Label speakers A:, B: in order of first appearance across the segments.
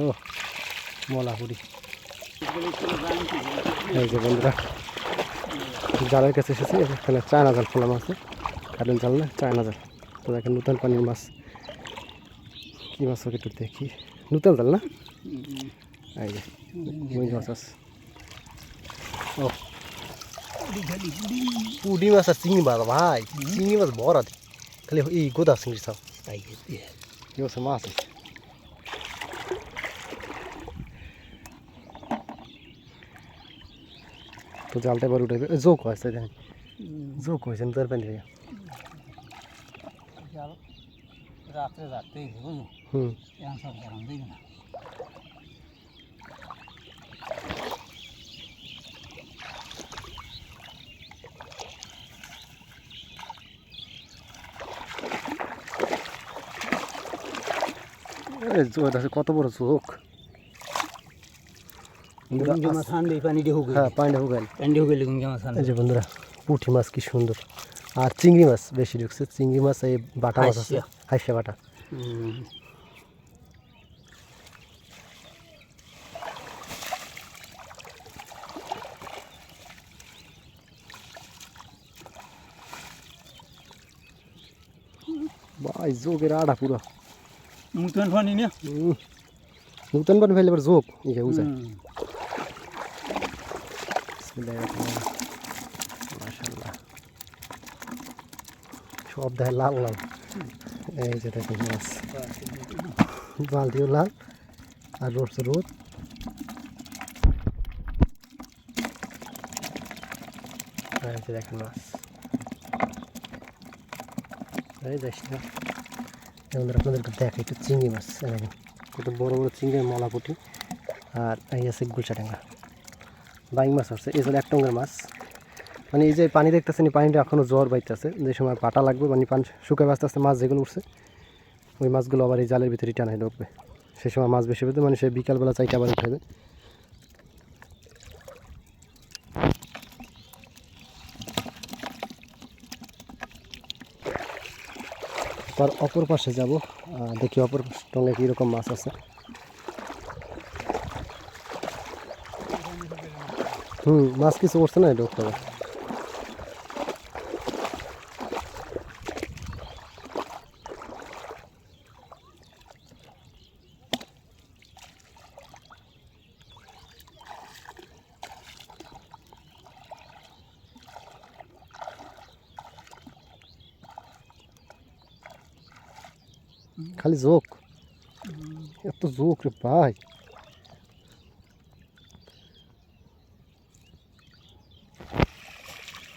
A: ও মলাপুরি এই যে বন্ধুরা, জালের কাছে এসেছি এখানে চায়না জাল ফেলাম আছে, কারেন্ট জাল না, চায়না জাল। তো দেখেন নূতন পানির মাছ, কী মাছ ওকে একটু দেখি। নূতন জাল না? এই যে রুই মাছ আছে। ও পুডি মাছ আর চিংড়ি মাছ, ভাই, চিংড়ি মাছ বড় খালি এই গোদা চিংড়ি সব
B: দিয়ে
A: মাছ আছে। তো জালটা এবার উঠাইবে। জোক হয়েছে দেখেন জোক হয়েছে তোর প্যান্ট থেকে
B: জাল রাত্রে
A: হুম।
B: না।
A: কত বড় বন্ধুরা,
B: গুঞ্জা মাছ আনলে পানি দিয়ে হুকে
A: হ্যাঁ পানিটা হুগাইল
B: পানি দিয়ে হুকেলে গুঞ্জা মাছ আনলে
A: এই যে বন্ধুরা পুঁটি মাছ কি সুন্দর আর চিংড়ি মাছ বেশি ঢুকছে চিংড়ি মাছ এই বাটা মাছ আছে
B: হাইসা।
A: হাইসা বাটা ভাই জোকের আড়া পুরো
B: মুতন পানি নিয়ে
A: হুম। নতুন পানি ফেলে এবার জোক ইয়ে উজায় মাশাল্লাহ সব দেখে লাল লাল। এই যে দেখুন মাছ বালতিও লাল আর রোদ। রোদ এই দেখেন মাছ। এই যাস না আপনাদেরকে দেখে একটু চিংড়ি মাছ। কত বড় বড় চিংড়ি মলাপুটি। আর এই আছে গুলচাডাঙ্গা বাইং মাছ আছে এই এক টঙ্গের মাছ। মানে এই যে পানি দেখতেছেন, এই পানিটা এখনও জ্বর বাইতেছে। যে সময় পাটা লাগবে মানে পানি শুকায় আস্তে আস্তে মাছ যেগুলো উঠছে, ওই মাছগুলো আবার এই জালের ভিতরে টানায় ঢুকবে। সেই সময় মাছ বেশি পেতে মানে সে বিকালবেলা চাইতে আবার উঠাবে তার অপর পাশে যাব দেখি অপর টঙ্গে কীরকম মাছ আছে। হুম মাছ কিছু করছে না ঢুকতে হবে খালি জোক এত জোক রে ভাই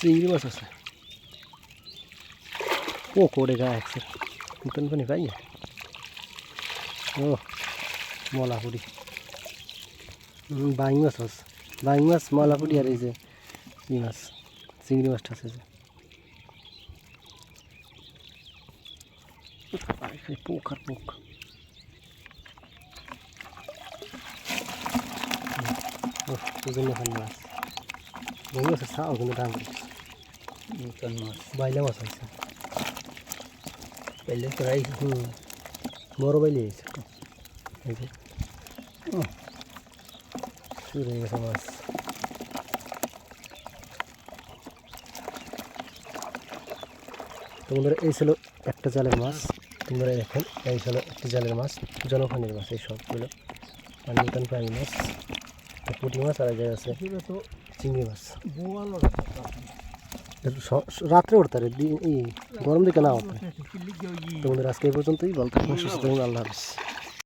A: চিংড়ি মাছ আছে ও করে গা একসে নতুন পানি পাই ও মলাপুরি বাইং মাছ আছে বাইং মাছ মলাপুরি আর এই যে ই মাছ চিংড়ি মাছটা আছে যে পোক আর পোক ওজন খালি মাছ বই মাছের কিন্তু দাম
B: মুতন মাছ
A: বাইলে মাছ হয়েছে
B: পেলে প্রায়
A: হুম বড় বাইলে হয়েছে এই যে শুরু হয়ে গেছে মাছ তোমাদের এই ছিল একটা জালের মাছ তোমরা দেখেন এই ছিল একটা জালের মাছ জনখানির মাছ এই সবগুলো আর নতুন প্রাণী মাছ পুঁটি মাছ আর আছে চিংড়ি মাছ রাত্রে উঠতে পারে গরম দিকে না উঠতে তোমাদের আজকে এই পর্যন্তই বলতে সুস্থ আল্লাহ হাফিজ।